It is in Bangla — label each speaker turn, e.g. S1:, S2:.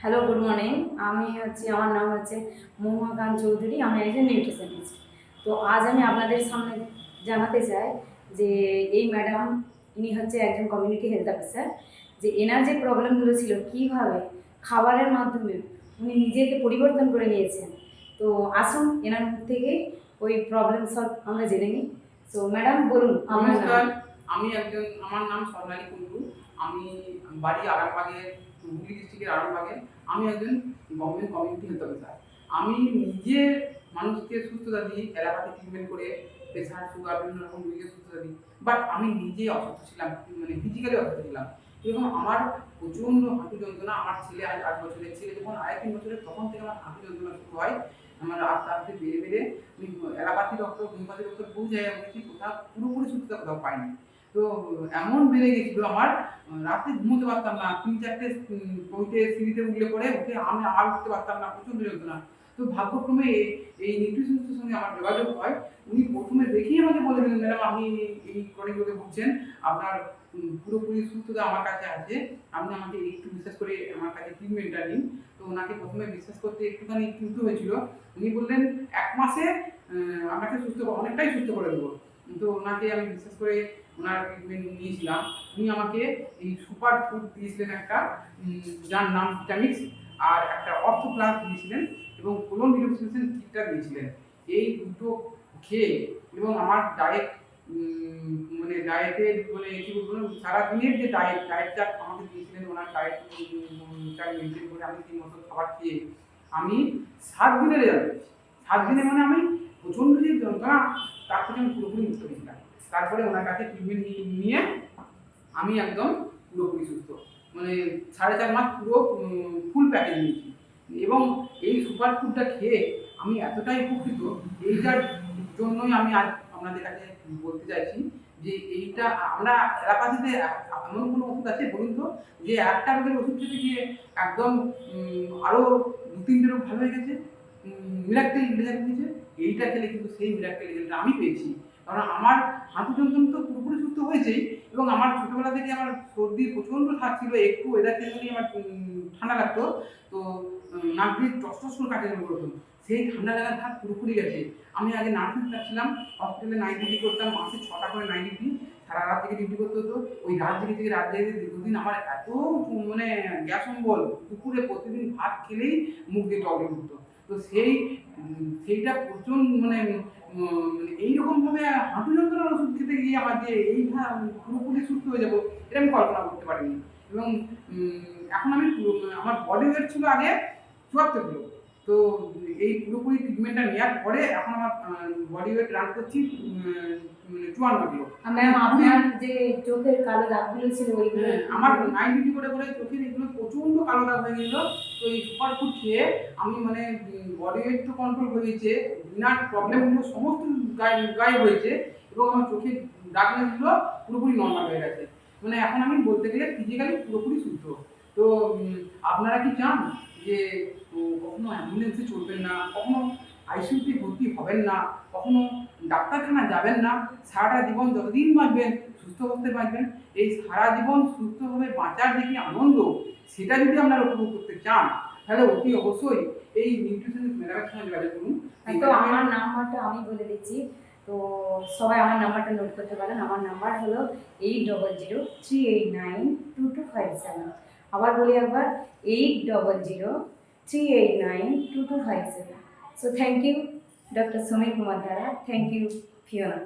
S1: হ্যালো গুড মর্নিং আমি হচ্ছে, আমার নাম হচ্ছে মহুয়াকান্ত চৌধুরী, আমি একজন নিউট্রিশনিস্ট তো আজ আমি আপনাদের সামনে জানাতে চাই যে এই ম্যাডাম ইনি হচ্ছে একজন কমিউনিটি হেলথ অফিসার যে এনার যে প্রবলেমগুলো ছিল, কীভাবে খাবারের মাধ্যমে উনি নিজেকে পরিবর্তন করে নিয়েছেন। তো আসুন, এনার মুখ থেকে ওই প্রবলেম সলভ আমরা জেনে নিই। তো ম্যাডাম বলুন
S2: আমি একজন, আমার নাম স্বর্ণালী কুন্ডু আমি বাড়ি আরামবাগে, হুগলি ডিস্ট্রিক্টের আরামবাগে, আমি একজন গভর্নমেন্ট কমিউনিটি হেলথ অফিসার আমি নিজে মানুষকে সুস্থতা দিই এলাকাতে ট্রিটমেন্ট করে প্রেশার সুগার বিভিন্ন রকম রোগীকে সুস্থতা দিই। বাট আমি নিজে অসুস্থ ছিলাম মানে ফিজিক্যালি অসুস্থ ছিলাম। এবং আমার প্রচণ্ড হাঁটু যন্ত্রণা, আমার ছেলে আজ আট বছরের, ছেলে যখন আড়াই তিন বছরের, তখন থেকে আমার হাঁটু যন্ত্রণা শুরু হয়। আমার আস্তে আস্তে বেড়ে বেড়ে আমি এলাকাতে ডক্টর হোমিওপ্যাথি ডক্টর বহু জায়গায় বলেছি কোথাও পুরোপুরি সুস্থতা কোথাও পাইনি। তো এমন বেড়ে গেছিল আমার, রাতে ঘুমোতে পারতাম না, তিন চারটে বইতে, সিঁড়িতে উঠলে পরে উঠে আমি আর উঠতে পারতাম না প্রচণ্ড যন্ত্রণা। তো ভাগ্যক্রমে এই নিউট্রিশনিস্টের সঙ্গে আমার যোগাযোগ হয়। উনি প্রথমে দেখেই আমাকে বলে দিলেন, ম্যাডাম, আপনি এই রোগে ভুগছেন। আপনার পুরোপুরি সুস্থতা আমার কাছে আছে। আপনি আমাকে একটু বিশ্বাস করে আমার কাছে ট্রিটমেন্টটা নিন। তো ওনাকে প্রথমে বিশ্বাস করতে একটুখানি কিন্তু হয়েছিল। উনি বললেন, এক মাসে আপনাকে সুস্থ অনেকটাই সুস্থ করে দেবো। তো ওনাকে আমি বিশেষ করে ওনার ট্রিটমেন্ট নিয়েছিলাম। উনি আমাকে এই সুপার ফুড দিয়েছিলেন একটা যার নাম ভিটামিক্স আর একটা অর্থ প্লাস দিয়েছিলেন এবং কোলন ডিটক্সিফিকেশন কিটটা দিয়েছিলেন। এই দুটো খেয়ে এবং আমার ডায়েট মানে ডায়েটের মানে কি বলব সারাদিনের যে ডায়েট ডায়েটটা আমাকে দিয়েছিলেন ওনার ডায়েট চার্ট মেনটেন করে আমি সেই মতো খাবার খেয়ে আমি সাত দিনের রেজাল্ট সাত দিনে মানে আমি প্রচণ্ড যে যন্ত্রণা তার থেকে আমি পুরোপুরি মুক্ত পেয়েছিলাম তারপরে ওনার কাছে ট্রিটমেন্ট নিয়ে আমি একদম পুরোপুরি সুস্থ। মানে সাড়ে চার মাস পুরো ফুল প্যাকেজ নিয়েছি। এবং এই সুপার ফুডটা খেয়ে আমি এতটাই উপকৃত এইটার জন্যই আমি আজ আপনাদের কাছে বলতে চাইছি যে এইটা আমরা অ্যালোপ্যাথিতে এমন কোনো ওষুধ আছে বলুন তো যে একটা রোগের ওষুধ খেতে গিয়ে একদম উম, আরও দু তিনটে রোগ ভালো হয়ে গেছে? মিরাক্টেল রেজাল্ট দিয়েছে এইটা খেলে কিন্তু সেই মিরাক্টেল রেজাল্টটা আমি পেয়েছি। কারণ আমার হাঁটু যন্ত্রণা তো পুরোপুরি সুস্থ হয়েছেই, এবং আমার ছোটবেলা থেকে আমার সর্দি প্রচণ্ড থাকছিল একটু ওয়েদার চেঞ্জ আমার ঠান্ডা লাগতো। তো নাক দিয়ে টস টস করে কাটে যেন করতো সেই ঠান্ডা লাগার ভাগ পুরোপুরি গেছে। আমি আগে নার্সিং স্টাফ ছিলাম হসপিটালে নাইট ডিউটি করতাম, মাসে ছটা করে নাইট ডিউটি সারা রাত থেকে ডিউটি করতে হতো। ওই রাত জেগে থেকে রাত জেগে দীর্ঘদিন আমার এত মানে গ্যাস অম্বল, দুপুরে প্রতিদিন ভাত খেলেই মুখ দিয়ে টলে উঠতো তো সেই সেইটা প্রচুর মানে মানে এইরকমভাবে হাঁটু যন্ত্রণার ওষুধ খেতে গিয়ে আমার যে এই পুরোপুরি সুস্থ হয়ে যাব এটা আমি কল্পনা করতে পারিনি। এবং এখন আমি আমার বডি ওয়েট ছিল আগে চুয়াত্তর কিলো। তো এই পুরোপুরি ট্রিটমেন্টটা নেওয়ার পরে এখন আমার বডি ওয়েট রান করছি মানে চুয়ান্ন কিলো।
S1: আপনার যে চোখের কালো দাগগুলো ছিল ওইগুলো
S2: হ্যাঁ, আমার নাইন ডিগ্রি করে করে চোখের এগুলো দাগ হয়ে গেছিল তো এই সুপার ফুড খেয়ে আমি মানে বডি ওয়েট কন্ট্রোল হয়ে গেছে বিনার প্রবলেমগুলো সমস্ত গায়ে গায়ে হয়েছে এবং আমার দাগ লাগছিল পুরোপুরি নর্মাল হয়ে গেছে। মানে এখন আমি বলতে গেলে ফিজিক্যালি পুরোপুরি সুস্থ তো আপনারা কি চান যে কখনো অ্যাম্বুলেন্সে চলবেন না, কখনো আইসিইউতে ভর্তি হবেন না? কখনো ডাক্তারখানা যাবেন না, সারাটা জীবন যতদিন বাঁচবেন সুস্থ করতে পারবেন। এই সারা জীবন সুস্থভাবে বাঁচার যে কি আনন্দ, সেটা যদি আপনারা উপভোগ করতে চান, তাহলে অতি অবশ্যই এই নিউট্রিশনিস্ট ম্যাডামের সঙ্গে যোগাযোগ করুন। এই
S1: তো আমার নাম্বারটা আমি বলে দিচ্ছি। তো সবাই আমার নাম্বারটা নোট করতে পারেন। আমার নাম্বার হলো eight double zero three eight nine two two five seven আবার বলি একবার eight double zero three eight nine two two five seven so thank you doctor Samir Kumar Dhara thank you Fiona